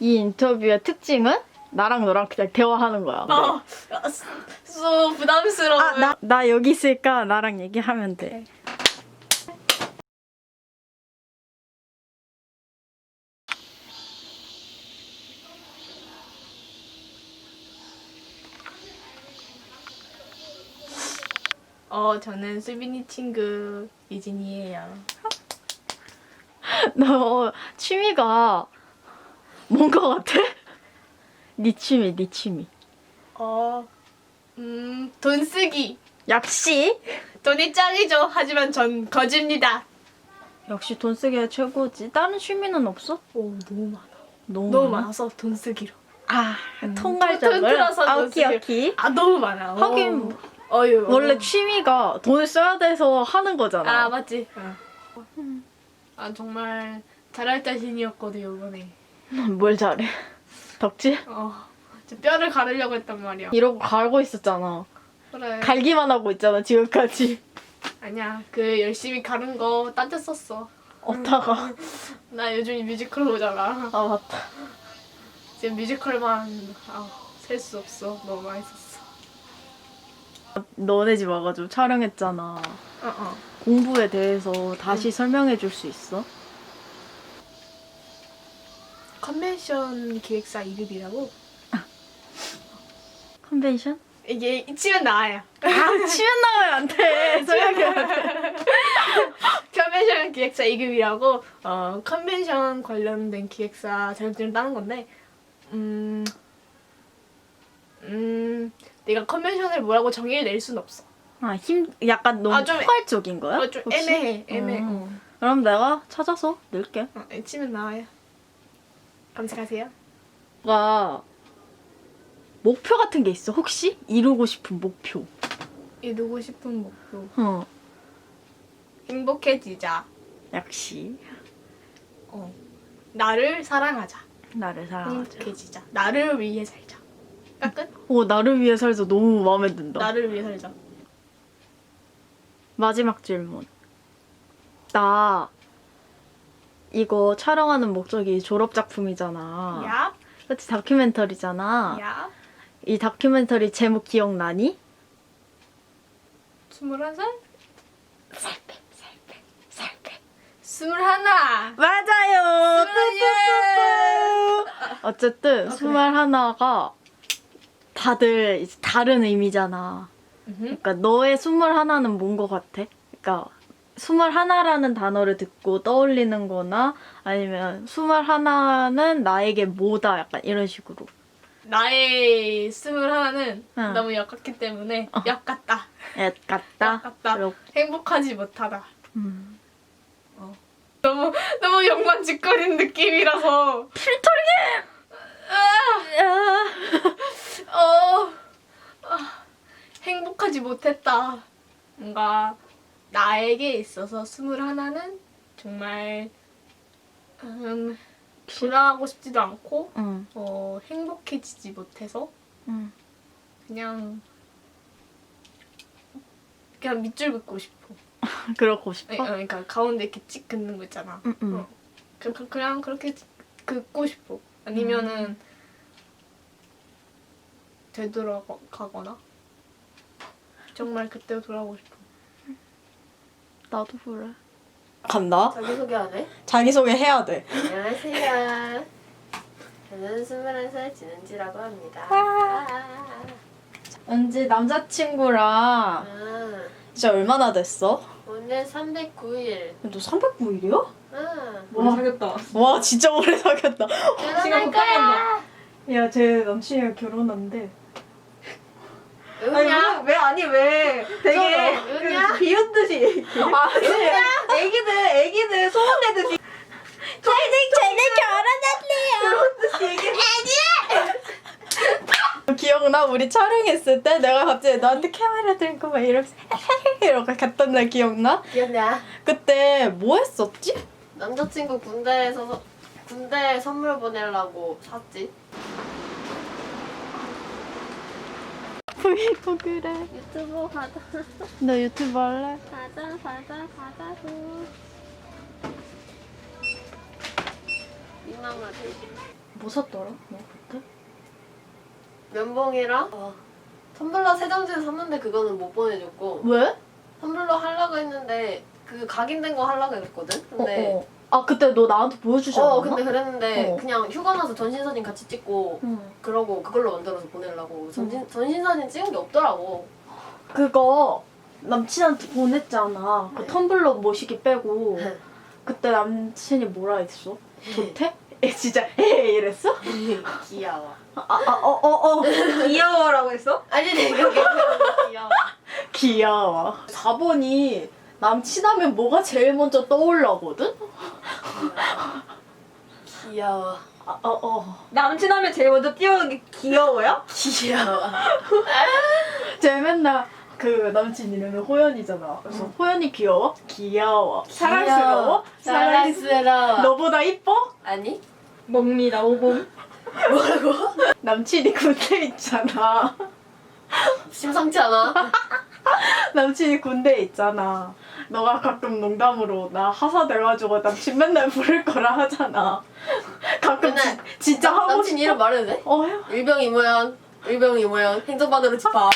이 인터뷰의 특징은 나랑 너랑 그냥 대화하는 거야. 어, 소 부담스러워. 아, 나, 나 여기 있으니까 나랑 얘기하면 돼. 어, 저는 수빈이 친구 유진이에요. 너 취미가 뭔 거 같아? 네 취미, 네 취미. 어, 음, 돈 쓰기. 역시. 돈이 짱이죠. 하지만 전 거집니다. 역시 돈 쓰기가 최고지. 다른 취미는 없어? 오, 너무 많아. 너무, 너무 많아? 많아서 돈 쓰기로. 아, 톤 통갈적을. 틀어서 아, 돈 오키 쓰기로. 오키. 아, 너무 많아. 하긴 어. 어휴. 원래 취미가 돈을 써야 돼서 하는 거잖아. 아, 맞지. 아, 정말 잘할 자신이었거든요, 이번에. 뭘 잘해? 덕질? 어, 저 뼈를 가르려고 했단 말이야. 이러고 갈고 있었잖아. 그래. 갈기만 하고 있잖아, 지금까지. 아니야, 그 열심히 가른 거 따졌었어. 어다가. 나 요즘 뮤지컬 보잖아. 아, 맞다. 지금 뮤지컬만 아, 셀 수 없어. 너무 맛있었어. 너네 집 와가지고 촬영했잖아. 어, 어. 공부에 대해서 다시 설명해 줄 수 있어? 컨벤션 기획사 이름이라고? 컨벤션? 이게 치면 나와요. 아, 치면 나가면 안 돼. 컨벤션 기획사 이름이라고 어 컨벤션 관련된 기획사 자격증을 따는 건데 음, 음 내가 컨벤션을 뭐라고 정의를 낼 수는 없어. 아, 힘, 약간 너무 아, 좀 포괄적인 거야? 어, 좀 혹시? 애매해, 애매해. 어. 그럼 내가 찾아서. 어, 어, 치면 나와요. 검색하세요. 가 목표 같은 게 있어, 혹시? 이루고 싶은 목표. 이루고 싶은 목표. 어. 행복해지자. 역시. 어. 나를 사랑하자. 나를 사랑하자. 행복해지자. 나를 위해 살자. 딱 끝? 오, 나를 위해 살자 너무 마음에 든다. 나를 위해 살자. 마지막 질문. 나 이거 촬영하는 목적이 졸업 작품이잖아. 얍. 그치 다큐멘터리잖아. 얍. 이 다큐멘터리 제목 기억나니? 스물한 살? 살빼 살빼 살빼. 스물하나. 맞아요. 스물하나. 뚜뚜뚜뚜. 어쨌든 아? 스물 하나가 다들 이제 다른 의미잖아. 그러니까 너의 스물 하나는 뭔거 같아? 그러니까 스물 하나라는 단어를 듣고 떠올리는 거나 아니면 스물 하나는 나에게 뭐다 약간 이런 식으로. 나의 스물하나는 응. 너무 역같기 때문에 어. 역같다. 같다. 역같다. 이렇게. 행복하지 못하다. 음. 너무 너무 욕만짓거리는 느낌이라서 필터링! 아. 어 아, 행복하지 못했다. 뭔가 나에게 있어서 스물 하나는 정말 음, 돌아가고 싶지도 않고 응. 어, 행복해지지 못해서 응. 그냥 그냥 밑줄 긋고 싶어. 그러고 어, 싶어? 그러니까 가운데 이렇게 찍 긋는 거 있잖아. 응, 응. 어. 그, 그, 그냥 그렇게 긋고 싶어. 아니면은 되돌아가거나 정말 그때 돌아가고 싶어. 나도 그래. 간다. 자기소개하네? 자기소개 해야 돼. 안녕하세요. 저는 21살 진은지라고 합니다. 아. 아. 은지 남자친구랑 아, 이제 얼마나 됐어? 오늘 309일. 너 309일이야? 아, 와 사귀었다. 와 진짜 오래 사귀었다. 결혼할 거야. 야 제 남친이랑 결혼한대. 왜 웃냐? 왜 아니 왜 되게 왜냐? 비웃 듯이 얘기해. 아 애기들 애기들 소문 내듯이. 쟤는 쟤는 결혼할래요. 그런 듯이 얘기해. 기억나 우리 촬영했을 때 내가 갑자기 너한테 카메라 들고 막 이렇게 이렇게 갔던 날 기억나? 기억나? 그때 뭐 했었지? 남자친구 군대에서 서- 군대 선물 보내려고 샀지. 보이고 그래. 유튜브 가자. 너 유튜브 할래? 가자, 가자, 가자고. 삐나마리. 뭐 샀더라? 너 그때? 면봉이랑 어, 텀블러 세정제 샀는데 그거는 못 보내줬고 왜? 텀블러 하려고 했는데 그 각인된 거 하려고 했거든. 근데 어, 어. 아 그때 너 나한테 보여주지 않았나? 어, 근데 그랬는데 어. 그냥 휴가 나서 전신 사진 같이 찍고 응. 그러고 그걸로 만들어서 보내려고 전신 전신 사진 찍은 게 없더라고. 그거 남친한테 보냈잖아. 그 텀블러 모시기 빼고 네. 그때 남친이 뭐라 했어? 좋대? 에 진짜 에 이랬어? 귀여워. 아아어어 어, 귀여워라고 했어? 아니 내가 귀여워. 귀여워. 4번이 남친하면 뭐가 제일 먼저 떠올라거든? 귀여워. 아, 어, 어. 남친하면 제일 먼저 뛰어오는 게 귀여워요? 귀여워. 쟤 맨날 그 남친 이름이 호연이잖아. 그래서 호연이 귀여워? 귀여워. 사랑스러워? 사랑스러워. 너보다 이뻐? 아니? 멍니다 오봄. 남친이 군대 있잖아. 심상치 않아. 남친이 군대 있잖아. 너가 가끔 농담으로 나 하사 돼가지고 남친 맨날 부를 거라 하잖아. 가끔 지, 맨날 진짜 하고 남친 싶어. 이름 말해도 돼? 어, 해. 일병 이모연. 일병 이모연. 행정반으로 집합.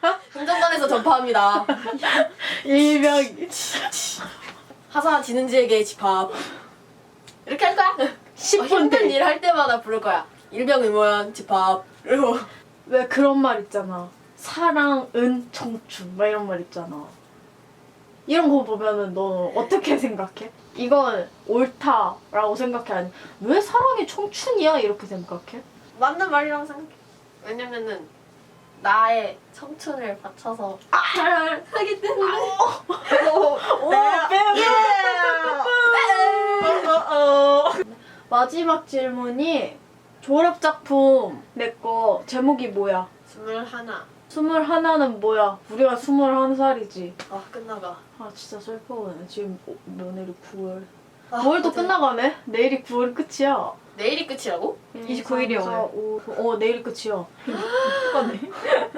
행정반에서 전파합니다. 일명 하사 지는지에게 집합. 이렇게 할 거야. 10분 어, 힘든 돼. 일할 때마다 부를 거야. 일병 이모연 집합. 그리고 왜 그런 말 있잖아. 사랑은 청춘 막 이런 말 있잖아. 이런 거 보면은 너 어떻게 생각해? 이건 옳다라고 생각해 아니 왜 사랑이 청춘이야 이렇게 생각해? 맞는 말이라고 생각해. 왜냐면은 나의 청춘을 바쳐서 하기 때문에. 오, 마지막 질문이 졸업 작품 내 거 제목이 뭐야? 스물 하나. 스물 하나는 뭐야? 우리가 스물한 살이지. 아 끝나가. 아 진짜 슬퍼네. 지금 오- 면회리 9월. 아, 9월도 어제- 끝나가네. 내일이 9월 끝이야. 내일이 끝이라고? 29일 이요, 오늘. 어 내일 끝이야. 똑같네.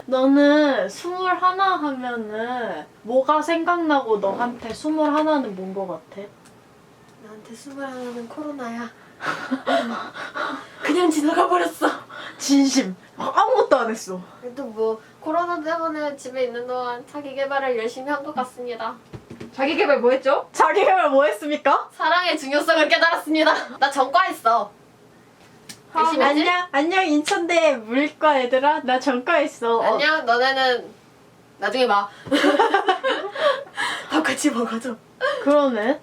너는 스물 하나 하면은 뭐가 생각나고 너한테 스물 하나는 뭔 거 같아? 나한테 스물하나는 코로나야. 그냥 지나가 버렸어. 진심. 아무것도 안 했어. 그래도 뭐 코로나 때문에 집에 있는 동안 자기 개발을 열심히 한 것 같습니다. 자기 개발 뭐 했죠? 자기 개발 뭐 했습니까? 사랑의 중요성을 깨달았습니다. 나 전과했어. 열심히 했지? 안녕 안녕 인천대 물과 얘들아 나 전과했어. 어, 안녕. 너네는 나중에 봐. 밥 같이 먹어줘. 그러네.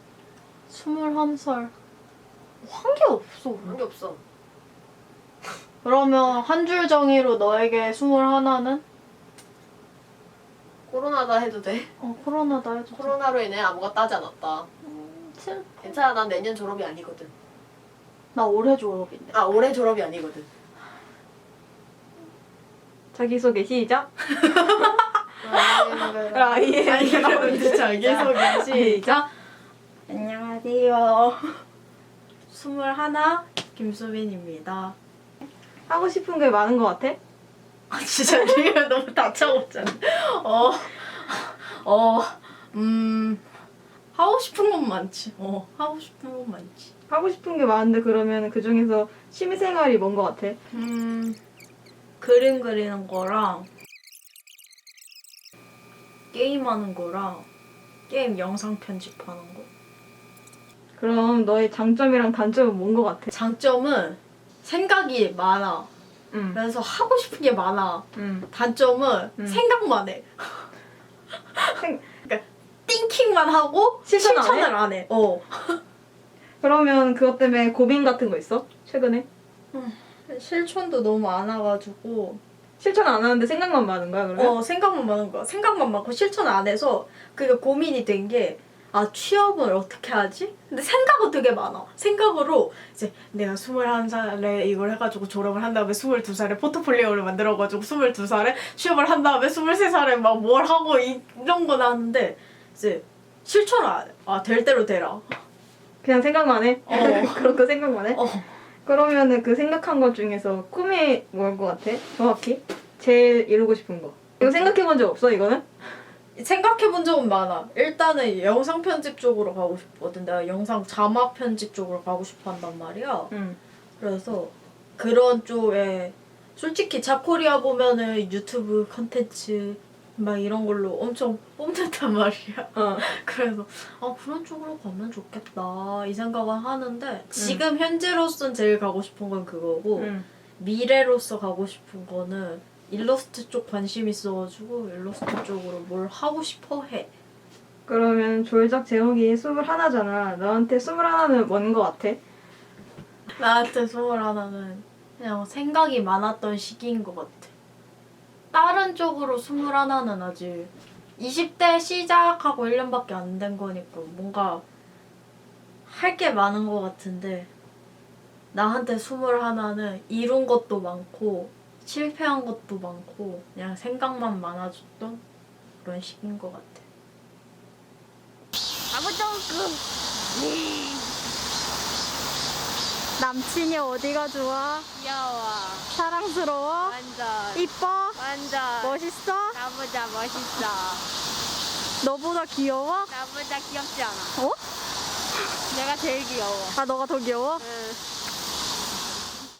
스물한 살. 한 게 없어. 그런 게 없어. 그러면 한 줄 정의로 너에게 스물 하나는? 코로나다 해도 돼. 어 코로나다 해도 돼. 코로나로 인해 아무것도 하지 않았다. 슬- 괜찮아. 난 내년 졸업이 아니거든. 나 올해 졸업인데. 아 올해 졸업이 아니거든. 자기소개 시작. 아, 여러분들 자기소개 시작. 안녕하세요. 스물 하나 김수빈입니다. 하고 싶은 게 많은 것 같아? 아, 진짜 리얼 너무 다차고잖아. 어, 어, 음, 하고 싶은 건 많지. 어, 하고 싶은 건 많지. 하고 싶은 게 많은데 그러면 그 중에서 취미생활이 뭔 것 같아? 음, 그림 그리는 거랑 게임하는 거랑 게임 영상 편집하는 거. 그럼 너의 장점이랑 단점은 뭔 것 같아? 장점은 생각이 많아. 응. 그래서 하고 싶은 게 많아. 응. 단점은 음. 생각만 해. 생- 그러니까 띵킹만 하고 실천 안 해? 실천을 안 해. 어. 그러면 그것 때문에 고민 같은 거 있어? 최근에? 실천도 너무 많아가지고 실천 안 하는데 생각만 많은 거야 그러면? 어 생각만 많은 거야. 생각만 많고 실천 안 해서 그게 고민이 된 게 아 취업을 어떻게 하지? 근데 생각은 되게 많아. 생각으로 이제 내가 21살에 이걸 해가지고 졸업을 한 다음에 22살에 포트폴리오를 만들어가지고 22살에 취업을 한 다음에 23살에 막 뭘 하고 이- 이런 건 하는데 이제 실천을 안 해. 아 될 대로 되라. 그냥 생각만 해? 어. 그런 거 생각만 해? 어. 그러면은 그 생각한 것 중에서 꿈이 뭘 것 같아? 정확히? 제일 이루고 싶은 거. 이거 생각해 본 적 없어 이거는? 생각해 본 적은 많아. 일단은 영상 편집 쪽으로 가고 싶거든. 내가 영상 자막 편집 쪽으로 가고 싶어 한단 말이야. 응. 그래서 그런 쪽에 솔직히 자코리아 보면은 유튜브 컨텐츠 막 이런 걸로 엄청 뽑는단 말이야. 어. 그래서 아 그런 쪽으로 가면 좋겠다 이 생각은 하는데 지금 현재로선 제일 가고 싶은 건 그거고 응. 미래로서 가고 싶은 거는 일러스트 쪽 관심 있어가지고 일러스트 쪽으로 뭘 하고 싶어 해. 그러면 졸작 제목이 스물하나잖아. 너한테 스물하나는 뭔 거 같아? 나한테 스물 하나는 그냥 생각이 많았던 시기인 것 같아. 다른 쪽으로 스물 하나는 아직 20대 시작하고 1년밖에 안 된 거니까 뭔가 할 게 많은 것 같은데 나한테 스물 하나는 이룬 것도 많고 실패한 것도 많고 그냥 생각만 많아졌던 그런 시기인 것 같아. 남친이 어디가 좋아? 귀여워. 사랑스러워? 완전. 이뻐? 완전. 멋있어? 나보다 멋있어. 너보다 귀여워? 나보다 귀엽지 않아. 어? 내가 제일 귀여워. 아 너가 더 귀여워? 응.